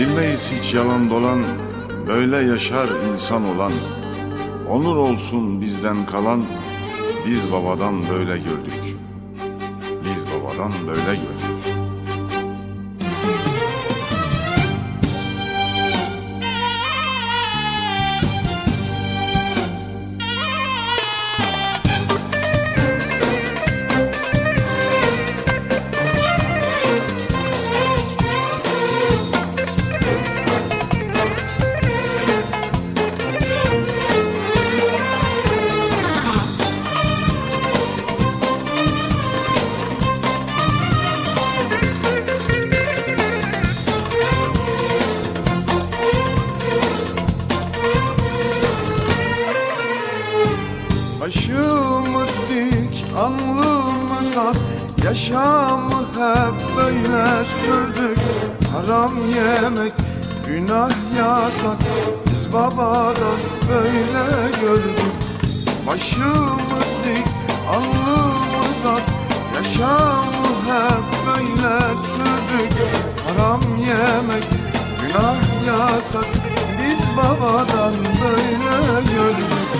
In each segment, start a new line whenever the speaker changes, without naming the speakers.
Bilmeyiz hiç yalan dolan, böyle yaşar insan olan. Onur olsun bizden kalan, biz babadan böyle gördük. Biz babadan böyle gördük.
Başımız dik, alnımız ak. Yaşamı hep böyle sürdük. Haram yemek, günah yasak. Biz babadan böyle gördük. Başımız dik, alnımız ak. Yaşamı hep böyle sürdük. Haram yemek, günah yasak. Biz babadan böyle gördük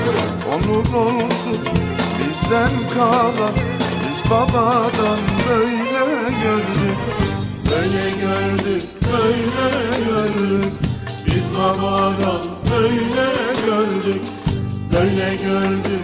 Onur olsun bizden kalan Biz babadan böyle gördük
Böyle gördük, böyle gördük. Biz babadan böyle gördük. Böyle gördük,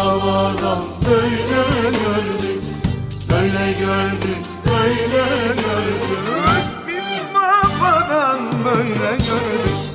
Babadan böyle gördük. Böyle gördük, böyle gördük.
Biz babadan böyle gördük